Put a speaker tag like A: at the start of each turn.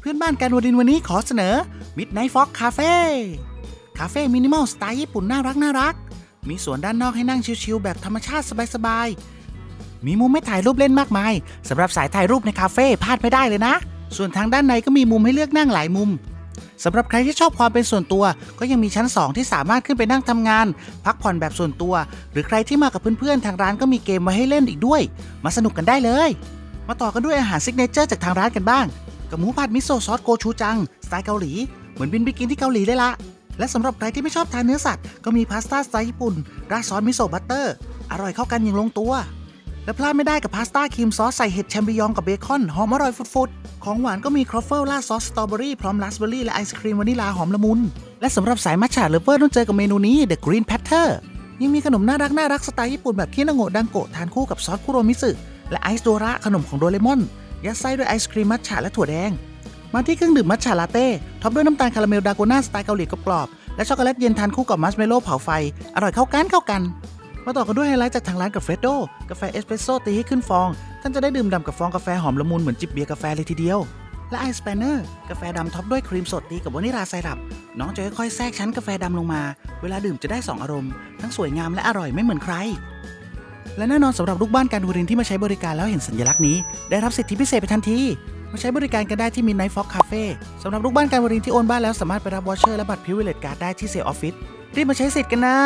A: เพื่อนบ้านการวดินวันนี้ขอเสนอ Midnight Fox Cafe คาเฟ่มินิมอลสไตล์ญี่ปุ่นน่ารักน่ารัก มีสวนด้านนอกให้นั่งชิลๆแบบธรรมชาติสบายๆ มีมุมให้ถ่ายรูปเล่นมากมายสำหรับสายถ่ายรูปในคาเฟ่พลาดไม่ได้เลยนะ ส่วนทางด้านในก็มีมุมให้เลือกนั่งหลายมุมสำหรับใครที่ชอบความเป็นส่วนตัว ก็ยังมีชั้น 2 ที่สามารถขึ้นไปนั่งทำงาน พักผ่อนแบบส่วนตัว หรือใครที่มากับเพื่อนๆ ทางร้านก็มีเกมมาให้เล่นอีกด้วย มาสนุกกันได้เลย มาต่อกันด้วยอาหารซิกเนเจอร์จากทางร้านกันบ้าง กับหมูผัดมิโซะซอสโกชูจังสไตล์เกาหลี เหมือนบินไปกินที่เกาหลีเลยละและสำหรับใครที่ไม่ชอบทานเนื้อสัตว์ก็มีพาสต้าสไตล์ญี่ปุ่นราดซอสมิโซะบัตเตอร์ อร่อยเข้ากันอย่างลงตัว และพลาดไม่ได้กับพาสต้าครีมซอสใส่เห็ดแชมปิญองกับเบคอนหอมอร่อยฟุดๆของหวานก็มีครอฟเฟิลราดซอสสตรอเบอรี่พร้อมราสเบอรี่และไอศครีมวานิลาหอมละมุนและสำหรับสายมัทฉะเลฟเวอร์ต้องเจอกับเมนูนี้ The Green Patter ยังมีขนมน่ารักน่ารักสไตล์ญี่ปุ่นแบบคินาโงะดังโกะทานคู่กับซอสคุโรมิสึและไอซ์โดระขนมของโดเรมอน ยัดไส้ด้วยไอศครีมมัทฉะและถั่วแดง มาที่เครื่องดื่มมัทฉะลาเต้ ท็อปด้วยน้ำตาลคาราเมลดาโกน่าสไตล์เกาหลีกรอบๆและช็อกโกแลตเย็นทานคู่กับมัชเมลโล่เผาไฟ อร่อยเข้ากันเข้ากันมาต่อกันด้วยไฮไลท์จากทางร้านกับเฟรดโดกาแฟเอสเปรสโซ่ตีให้ขึ้นฟอง ท่านจะได้ดื่มด่ำกับฟองกาแฟหอมละมุนเหมือนจิบเบียร์กาแฟเลยทีเดียว และไอสเปนเนอร์กาแฟดำท็อปด้วยครีมสดตีกับวานิลาไซรัปน้องจะค่อยๆแทรกชั้นกาแฟดำลงมา เวลาดื่มจะได้สองอารมณ์ ทั้งสวยงามและอร่อยไม่เหมือนใคร และแน่นอนสำหรับลูกบ้านการดูรินที่มาใช้บริการแล้วเห็นสัญลักษณ์นี้ ได้รับสิทธิพิเศษไปทันทีมาใช้บริการกันได้ที่มินไนท์ฟ็อกคาเฟ่สำหรับลูกบ้านการวรินที่โอนบ้านแล้วสามารถไปรับวอเชอร์และบัตรพิเวเลตการ์ดได้ที่เซลออฟฟิศรีบมาใช้สิทธิ์กันนะ